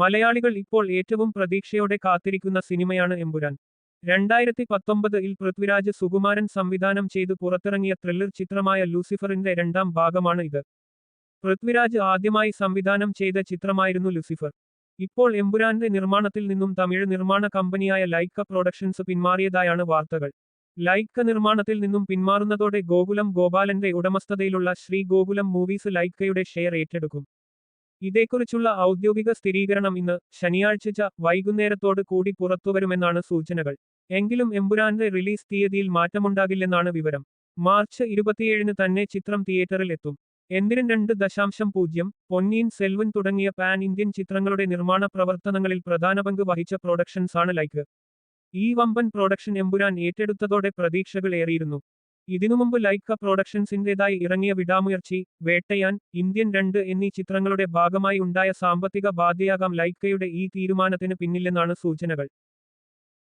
മലയാളികൾ ഇപ്പോൾ ഏറ്റവും പ്രതീക്ഷയോടെ കാത്തിരിക്കുന്ന സിനിമയാണ് എമ്പുരാൻ. രണ്ടായിരത്തി പത്തൊമ്പതിൽ പൃഥ്വിരാജ് സുകുമാരൻ സംവിധാനം ചെയ്ത് പുറത്തിറങ്ങിയ ത്രില്ലർ ചിത്രമായ ലൂസിഫറിന്റെ രണ്ടാം ഭാഗമാണ് ഇത്. പൃഥ്വിരാജ് ആദ്യമായി സംവിധാനം ചെയ്ത ചിത്രമായിരുന്നു ലൂസിഫർ. ഇപ്പോൾ എമ്പുരാന്റെ നിർമ്മാണത്തിൽ നിന്നും തമിഴ് നിർമ്മാണ കമ്പനിയായ ലൈക്ക പ്രൊഡക്ഷൻസ് പിന്മാറിയതായാണ് വാർത്തകൾ. ലൈക്ക നിർമ്മാണത്തിൽ നിന്നും പിന്മാറുന്നതോടെ ഗോകുലം ഗോപാലന്റെ ഉടമസ്ഥതയിലുള്ള ശ്രീ ഗോകുലം മൂവീസ് ലൈക്കയുടെ ഷെയർ ഏറ്റെടുക്കും. ഇതേക്കുറിച്ചുള്ള ഔദ്യോഗിക സ്ഥിരീകരണം ഇന്ന് ശനിയാഴ്ച വൈകുന്നേരത്തോട് കൂടി പുറത്തുവരുമെന്നാണ് സൂചനകൾ. എങ്കിലും എമ്പുരാന്റെ റിലീസ് തീയതിയിൽ മാറ്റമുണ്ടാകില്ലെന്നാണ് വിവരം. മാർച്ച് ഇരുപത്തിയേഴിന് തന്നെ ചിത്രം തിയേറ്ററിൽ എത്തും എന്തിനും രണ്ട് ദശാംശം പൂജ്യം പൊന്നീൻ സെൽവൻ തുടങ്ങിയ പാൻ ഇന്ത്യൻ ചിത്രങ്ങളുടെ നിർമ്മാണ പ്രവർത്തനങ്ങളിൽ പ്രധാന പങ്ക് വഹിച്ച പ്രൊഡക്ഷൻസാണ് ലൈക്ക്. ഈ വമ്പൻ പ്രൊഡക്ഷൻ എമ്പുരാൻ ഏറ്റെടുത്തതോടെ പ്രതീക്ഷകൾ ഏറിയിരുന്നു. ഇതിനു മുമ്പ് ലൈക്ക പ്രൊഡക്ഷൻസിന്റെതായി ഇറങ്ങിയ വിടാമുയർച്ചി വേട്ടയാൻ ഇന്ത്യൻ രണ്ട് എന്നീ ചിത്രങ്ങളുടെ ഭാഗമായി ഉണ്ടായ സാമ്പത്തിക ബാധ്യയാകാം ലൈക്കയുടെ ഈ തീരുമാനത്തിന് പിന്നില്ലെന്നാണ് സൂചനകൾ.